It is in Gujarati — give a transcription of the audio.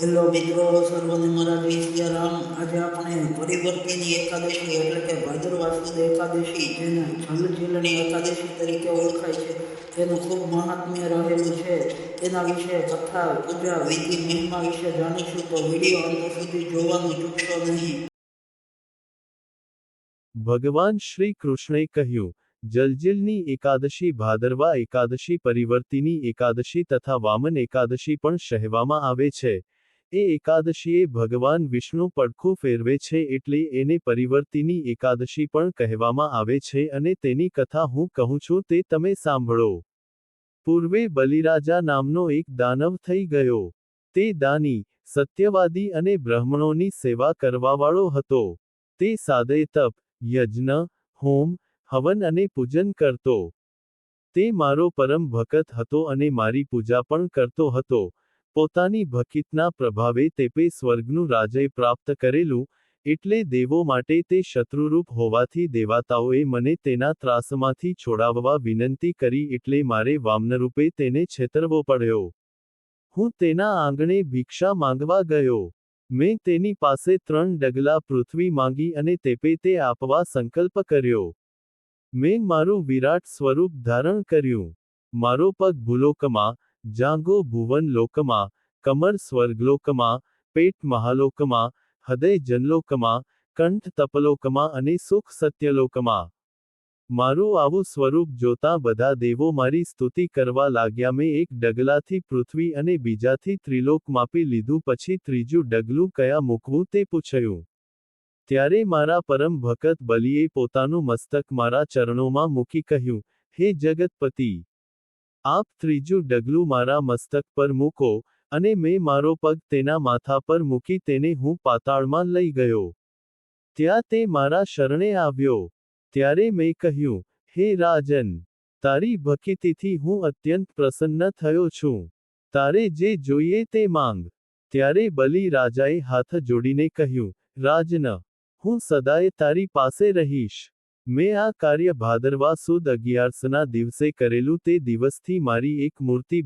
હેલો મિત્રો, સર્વને મારા જય સિયારામ. આજે આપણે પરિવર્તિની એકાદશી એટલે કે ભાદરવા એકાદશી, જેને જલજીલની એકાદશી તરીકે ઓળખાય છે. તેનું ખૂબ મહાત્મ્ય રહેલું છે. તેના વિશે કથા, પૂજા, વિધિ, મહિમા વિશે જાણીશું તો વીડિયો અંત સુધી જોવાનું ચૂકશો નહીં. ભગવાન શ્રી કૃષ્ણે કહ્યું જલજીલની એકાદશી ભાદરવા એકાદશી પરિવર્તિની એકાદશી તથા વામન એકાદશી પણ કહેવામાં આવે છે. એ એકાદશીએ ભગવાન વિષ્ણુ પડખું ફેરવે છે એટલે એને પરિવર્તિની એકાદશી પણ કહેવામાં આવે છે અને તેની કથા હું કહું છું તે તમે સાંભળો. પૂર્વે બલિરાજા નામનો એક દાનવ થઈ ગયો. તે દાની, સત્યવાદી અને બ્રાહ્મણોની સેવા કરવાવાળો હતો. તે સાદે તપ, યજ્ઞ, હોમ, હવન અને પૂજન કરતો. તે મારો પરમ ભકત હતો અને મારી પૂજા પણ કરતો હતો. પોતાની ભકિતના પ્રભાવે તેપે સ્વર્ગનું રાજય પ્રાપ્ત કરેલું, એટલે દેવો માટે તે શત્રુરૂપ હોવાથી દેવતાઓએ મને તેના ત્રાસમાંથી છોડાવવા વિનંતી કરી એટલે મારે વામનરૂપે તેને છેતરવો પડ્યો. હું તેના આંગણે ભિક્ષા માંગવા ગયો. મેં તેની પાસે ત્રણ ડગલા પૃથ્વી માંગી અને તેપે તે આપવા સંકલ્પ કર્યો. મેં મારું વિરાટ સ્વરૂપ ધારણ કર્યું. મારો પગ ભૂલોકમાં જાંગો ભુવન લોકમાં, કમર સ્વર્ગલોકમાં પેટ મહાલોકમાં, હૃદય જનલોકમાં કંઠ તપલોકમાં અને સુખ સત્યલોકમાં મારું આવું સ્વરૂપ જોતાં બધા દેવો મારી સ્તુતિ કરવા લાગ્યા મેં એક ડગલાથી પૃથ્વી અને બીજાથી ત્રિલોક માપી લીધું પછી ત્રીજું ડગલું કયા મૂકવું તે પૂછ્યું. ત્યારે મારા પરમ ભકત બલિએ પોતાનું મસ્તક મારા ચરણોમાં મૂકી કહ્યું, હે જગતપતિ આપ ત્રીજું ડગલું મારા મસ્તક પર મૂકો અને મેં મારો પગ તેના માથા પર મૂકી તેને હું પાતાળમાં લઈ ગયો. ત્યાં તે મારા શરણે આવ્યો. ત્યારે મેં કહ્યું, હે રાજન, તારી ભકિતીથી હું અત્યંત પ્રસન્ન થયો છું. તારે જે જોઈએ તે માંગ. ત્યારે બલિ રાજાએ હાથ જોડીને કહ્યું, રાજન, હું સદાય તારી પાસે રહીશ. મેં આ કાર્ય ભાદરવા સુદ અગિયારસના દિવસે કરેલું તે દિવસથી મારી એક મૂર્તિ